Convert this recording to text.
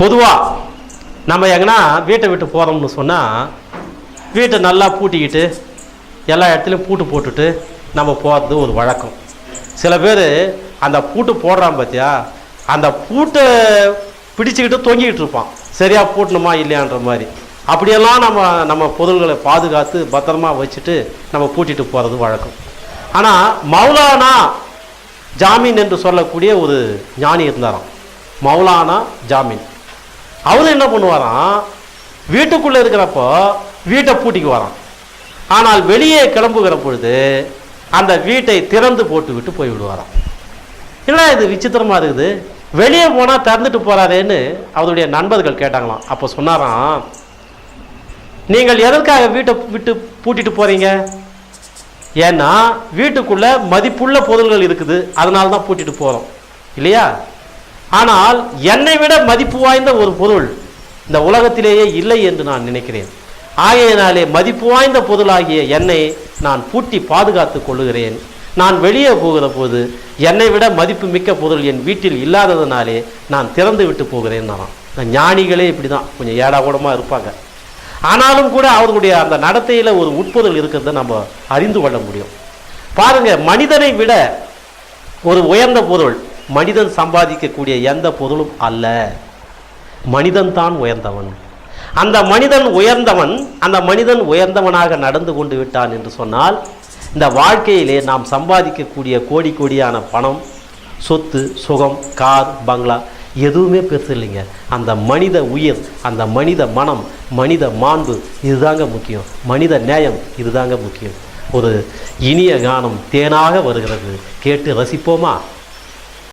பொதுவாக நம்ம எங்கன்னா வீட்டை விட்டு போகிறோம்னு சொன்னால் வீட்டை நல்லா பூட்டிக்கிட்டு எல்லா இடத்துலையும் பூட்டு போட்டுட்டு நம்ம போகிறது ஒரு வழக்கம். சில பேர் அந்த பூட்டு போடுறான் பார்த்தியா அந்த பூட்டை பிடிச்சிக்கிட்டு தொங்கிக்கிட்டு இருப்பான். சரியாக பூட்டணுமா இல்லையான்ற மாதிரி. அப்படியெல்லாம் நம்ம நம்ம பொருள்களை பாதுகாத்து பத்திரமா வச்சுட்டு நம்ம பூட்டிட்டு போகிறது வழக்கம். ஆனால் மௌலானா ஜாமீன் என்று சொல்லக்கூடிய ஒரு ஞானி இருந்தாராம். மௌலானா ஜாமீன். அவர் என்ன பண்ணுவாராம்? வீட்டுக்குள்ளே இருக்கிறப்போ வீட்டை பூட்டிக்கு வரான். ஆனால் வெளியே கிளம்புகிற பொழுது அந்த வீட்டை திறந்து போட்டு விட்டு போய் விடுவாராம் இல்லை இது விசித்திரமாக இருக்குது? வெளியே போனால் திறந்துட்டு போறாரேன்னு அவருடைய நண்பர்கள் கேட்டாங்களாம். அப்போ சொன்னாராம் நீங்கள் எதற்காக வீட்டை விட்டு பூட்டிட்டு போகிறீங்க ஏன்னா வீட்டுக்குள்ளே மதிப்புள்ள பொருள்கள் இருக்குது. அதனால தான் பூட்டிட்டு போகிறோம் இல்லையா? ஆனால் என்னை விட மதிப்பு வாய்ந்த ஒரு பொருள் இந்த உலகத்திலேயே இல்லை என்று நான் நினைக்கிறேன். ஆகையினாலே மதிப்பு வாய்ந்த பொருளாகிய என்னை நான் பூட்டி பாதுகாத்து கொள்ளுகிறேன். நான் வெளியே போகிற போது என்னை விட மதிப்பு மிக்க பொருள் என் வீட்டில் இல்லாததுனாலே நான் திறந்து விட்டு போகிறேன் நான் ஞானிகளே இப்படி தான் கொஞ்சம் ஏடாகூடமாக இருப்பாங்க. ஆனாலும் கூட அவர்களுடைய அந்த நடத்தையில் ஒரு உட்பொருள் இருக்கிறத நம்ம அறிந்து கொள்ள முடியும். பாருங்கள் மனிதனை விட ஒரு உயர்ந்த பொருள் மனிதன் சம்பாதிக்கக்கூடிய எந்த பொருளும் அல்ல. மனிதன் தான் உயர்ந்தவன். அந்த மனிதன் உயர்ந்தவன் அந்த மனிதன் உயர்ந்தவனாக நடந்து கொண்டு விட்டான் என்று சொன்னால் இந்த வாழ்க்கையிலே நாம் சம்பாதிக்கக்கூடிய கோடி கோடியான பணம் சொத்து சுகம் கார் பங்களா எதுவுமே பெருசு இல்லைங்க. அந்த மனித உயிர் அந்த மனித மனம் மனித மாண்பு இதுதாங்க முக்கியம். மனித நேயம் இதுதாங்க முக்கியம். ஒரு இனிய கானம் தேனாக வருகிறது. கேட்டு ரசிப்போமா?